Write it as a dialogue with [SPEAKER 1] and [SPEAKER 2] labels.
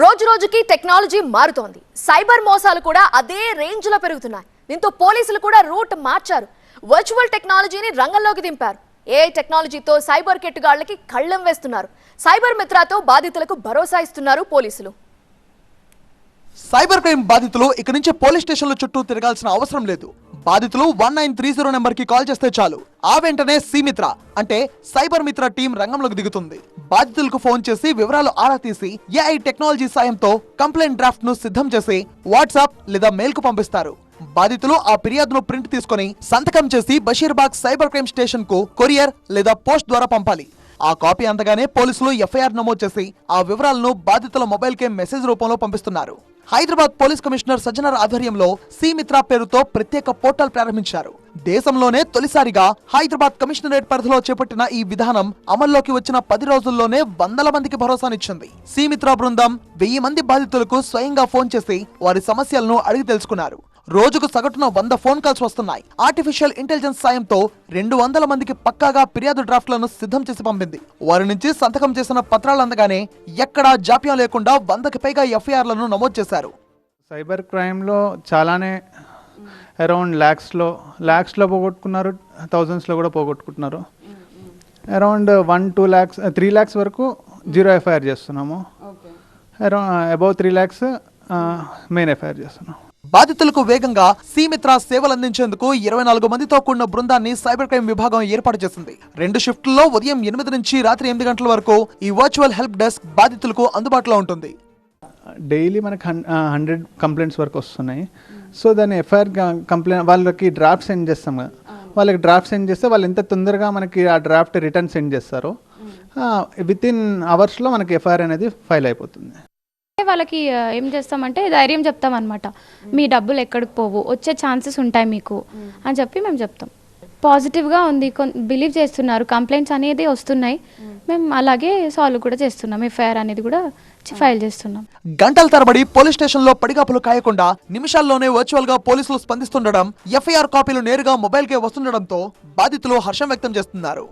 [SPEAKER 1] రోజు రోజుకి టెక్నాలజీ మారుతోంది. సైబర్ మోసాలు కూడా అదే రేంజ్లో పెరుగుతున్నాయి. దీంతో పోలీసులు కూడా రూట్ మార్చారు. వర్చువల్ టెక్నాలజీని రంగంలోకి దింపారు. ఏ టెక్నాలజీతో సైబర్ కెట్టుగాళ్ళకి కళ్ళం వేస్తున్నారు. సైబర్ మిత్రాతో బాధితులకు భరోసా ఇస్తున్నారు పోలీసులు.
[SPEAKER 2] సైబర్ క్రైమ్ బాధితులు ఇక నుంచి పోలీస్ స్టేషన్ల చుట్టూ తిరగాల్సిన అవసరం లేదు. బాధితులు వన్ నైన్ త్రీ జీరో నెంబర్కి కాల్ చేస్తే చాలు. ఆ వెంటనే సీమిత్ర అంటే సైబర్ మిత్ర టీం రంగంలోకి దిగుతుంది. బాధితులకు ఫోన్ చేసి వివరాలు ఆరా తీసి ఏఐ టెక్నాలజీ సాయంతో కంప్లైంట్ డ్రాఫ్ట్ను సిద్ధం చేసి వాట్సాప్ లేదా మెయిల్కు పంపిస్తారు. బాధితులు ఆ ఫిర్యాదును ప్రింట్ తీసుకొని సంతకం చేసి బషీర్బాగ్ సైబర్ క్రైమ్ స్టేషన్కు కొరియర్ లేదా పోస్ట్ ద్వారా పంపాలి. ఆ కాపీ అందగానే పోలీసులు ఎఫ్ఐఆర్ నమోదు చేసి ఆ వివరాలను బాధితుల మొబైల్ కే మెసేజ్ రూపంలో పంపిస్తున్నారు. హైదరాబాద్ పోలీస్ కమిషనర్ సజ్జనర్ ఆధ్వర్యంలో సిమిత్రా పేరుతో ప్రత్యేక పోర్టల్ ప్రారంభించారు. దేశంలోనే తొలిసారిగా హైదరాబాద్ కమిషనరేట్ పరిధిలో చేపట్టిన ఈ విధానం అమల్లోకి వచ్చిన పది రోజుల్లోనే వందల మందికి భరోసానిచ్చింది. సిమిత్రా బృందం వెయ్యి మంది బాధితులకు స్వయంగా ఫోన్ చేసి వారి సమస్యలను అడిగి తెలుసుకున్నారు. రోజుకు సగటున వంద ఫోన్ కాల్స్ వస్తున్నాయి. ఆర్టిఫిషియల్ ఇంటెలిజెన్స్ సాయంతో రెండు వందల మందికి పక్కాగా ఫిర్యాదు డ్రాఫ్ట్లను సిద్ధం చేసి పంపింది. వారి నుంచి సంతకం చేసిన పత్రాలు అందగానే ఎక్కడా జాప్యం లేకుండా వందకి పైగా ఎఫ్ఐఆర్లను నమోదు చేశారు.
[SPEAKER 3] సైబర్ క్రైమ్లో చాలానే అరౌండ్ ల్యాక్స్లో ల్యాక్స్లో పోగొట్టుకున్నారు థౌజండ్స్లో కూడా పోగొట్టుకుంటున్నారు. Around one two lakhs three lakhs వరకు జీరో ఎఫ్ఐఆర్ చేస్తున్నాము. Around above three lakhs main FIR చేస్తున్నాం.
[SPEAKER 2] బాధితులకు వేగంగా సీమిత్ర సేవలు అందించేందుకు ఇరవై నాలుగు మందితో కూడిన బృందాన్ని సైబర్ క్రైమ్ విభాగం ఏర్పాటు చేసింది. రెండు షిఫ్టుల్లో ఉదయం ఎనిమిది నుంచి రాత్రి ఎనిమిది గంటల వరకు ఈ వర్చువల్ హెల్ప్ డెస్క్ బాధితులకు అందుబాటులో ఉంటుంది.
[SPEAKER 3] డైలీ మనకు హన్ హండ్రెడ్ కంప్లైంట్స్ వరకు వస్తున్నాయి. సో దాన్ని ఎఫ్ఐఆర్ కంప్లైంట్ వాళ్ళకి డ్రాఫ్ట్ సెండ్ చేస్తాం కదా. వాళ్ళకి డ్రాఫ్ట్ సెండ్ చేస్తే వాళ్ళు ఎంత తొందరగా మనకి ఆ డ్రాఫ్ట్ రిటర్న్ సెండ్ చేస్తారో విత్ ఇన్ అవర్స్లో మనకి ఎఫ్ఐఆర్ అనేది ఫైల్ అయిపోతుంది.
[SPEAKER 4] వాళ్ళకి ఏం చేస్తామంటే ధైర్యం చెప్తాం అనమాట మీ డబ్బులు ఎక్కడికి పోవు? వచ్చే ఛాన్సెస్ ఉంటాయి మీకు. అని చెప్పి మేము చెప్తాం. పాజిటివ్గా ఉంది. బిలీవ్ చేస్తున్నారు. కంప్లైంట్స్ అనేది వస్తున్నాయి. మేము అలాగే సాల్వ్ కూడా చేస్తున్నాం. ఎఫ్ఐఆర్ అనేది కూడా ఫైల్ చేస్తున్నాం.
[SPEAKER 2] గంటల తరబడి పోలీస్ స్టేషన్లో పడిగాపులు కాయకుండా నిమిషాల్లోనే వర్చువల్గా పోలీసులు స్పందిస్తుండడం ఎఫ్ఐఆర్ కాపీలు నేరుగా మొబైల్ కే వస్తుండడంతో బాధితులు హర్షం వ్యక్తం చేస్తున్నారు.